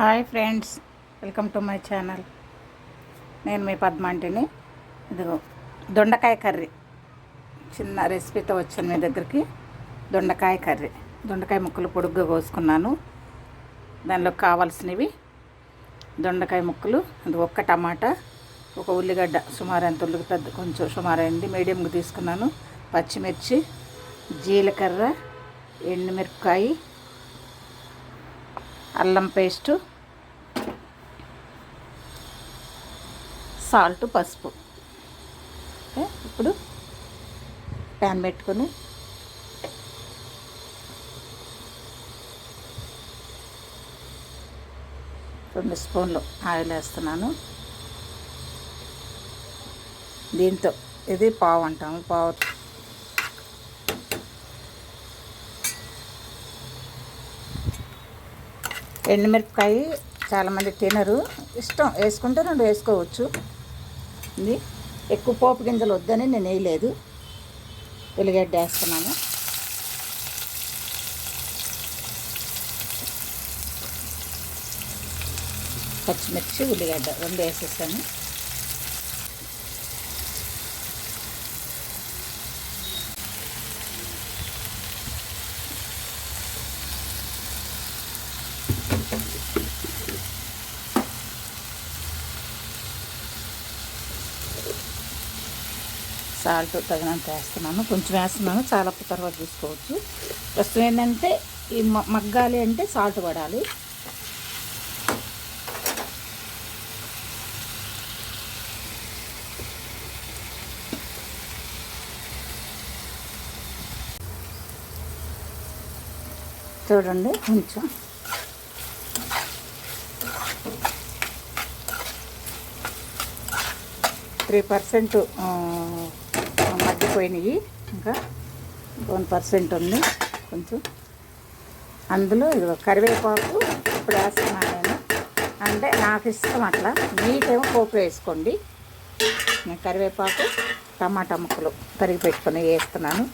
Hi friends welcome to my channel. నేను మీ పద్మాంటిని. ఇదిగో దొండకాయ కర్రీ. చిన్న రెసిపీతో వచ్చాను మీ దగ్గరికి. దొండకాయ కర్రీ. దొండకాయ ముక్కలు పొడుగ్గా కోసుకున్నాను. దానిలో కావాల్సినవి దొండకాయ ముక్కలు అది ఒక్క టమాటా ఒక ఉల్లిగడ్డ సుమారు ఎంత ఉల్లిగడ్డ కొంచెం సుమారు అయింది మీడియంగా తీసుకున్నాను. పచ్చిమిర్చి జీలకర్ర ఎండుమిరపకాయ అల్లం పేస్టు సాల్ట్ పసుపు. ఓకే, ఇప్పుడు ప్యాన్ పెట్టుకొని రెండు స్పూన్లు ఆయిల్ వేస్తున్నాను. దీంతో ఇది పావు అంటాము పావు ఎండుమిరపకాయ చాలామంది తినరు. ఇష్టం వేసుకుంటే రెండు వేసుకోవచ్చు. ఇది ఎక్కువ పోపు గింజలు వద్దని నేను వేయలేదు. ఉల్లిగడ్డ వేస్తున్నాను. పచ్చిమిర్చి ఉల్లిగడ్డ రెండు వేసేసాను. సాల్ట్ తగినంత వేస్తున్నాను. కొంచెం వేస్తున్నాను. చాలా తర్వాత తీసుకోవచ్చు ప్రస్తుతం ఏంటంటే ఈ మగ్గాలి అంటే సాల్ట్ పడాలి. చూడండి కొంచెం. త్రీ పర్సెంట్ పోయినాయి ఇంకా వన్ పర్సెంట్ ఉంది కొంచెం. అందులో ఇదిగో కరివేపాకు ఇప్పుడు వేస్తున్నాను నేను అంటే నాకు ఇష్టం అట్లా. మీకేమో పోపు వేసుకోండి. నేను కరివేపాకు టమాటా ముక్కలు తరిగి పెట్టుకొని వేస్తున్నాను.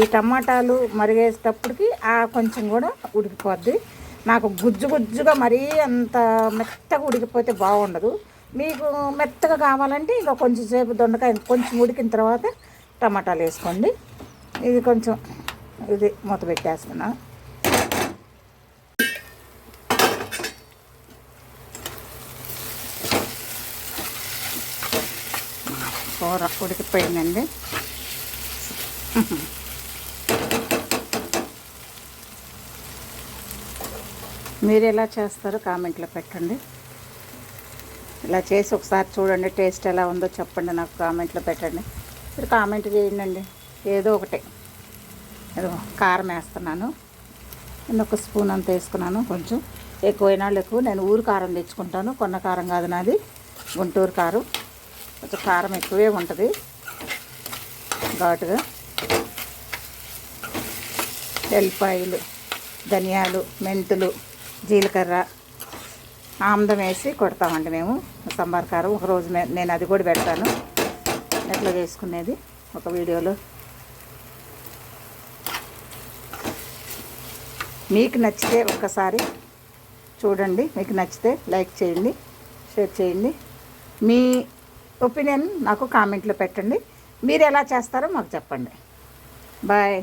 ఈ టమాటాలు మరిగేసేటప్పటికి ఆ కొంచెం కూడా ఉడికిపోద్ది. నాకు గుజ్జు గుజ్జుగా మరీ అంత మెత్తగా ఉడికిపోతే బాగుండదు. మీకు మెత్తగా కావాలంటే ఇంకా కొంచెం సేపు దొండకాయ కొంచెం ఉడికిన తర్వాత టమాటాలు వేసుకోండి. ఇది కొంచెం ఇది మూత పెట్టేస్తున్నా. కూర ఉడికిపోయిందండి. మీరు ఎలా చేస్తారో కామెంట్లో పెట్టండి. ఇలా చేసి ఒకసారి చూడండి టేస్ట్ ఎలా ఉందో చెప్పండి నాకు కామెంట్లో పెట్టండి. మీరు కామెంట్ చేయండి ఏదో ఒకటి. ఏదో కారం వేస్తున్నాను. నేను ఒక స్పూన్ అంత వేసుకున్నాను కొంచెం. ఎక్కువైన ఎక్కువ నేను ఊరు కారం తెచ్చుకుంటాను. కొన్న కారం కాదు నాది. గుంటూరు కారం. కొంచెం కారం ఎక్కువే ఉంటుంది. ఘాటుగా. ఎల్లిపాయలు ధనియాలు మెంతులు జీలకర్ర ఆమ్దం వేసి కొడతామండి మేము. సాంబార్ కారం ఒకరోజు నేను అది కూడా పెడతాను. ఎట్లా చేసుకునేది ఒక వీడియోలో. మీకు నచ్చితే ఒక్కసారి చూడండి. మీకు నచ్చితే లైక్ చేయండి షేర్ చేయండి. మీ ఒపీనియన్ నాకు కామెంట్లో పెట్టండి. మీరు ఎలా చేస్తారో మాకు చెప్పండి. బాయ్.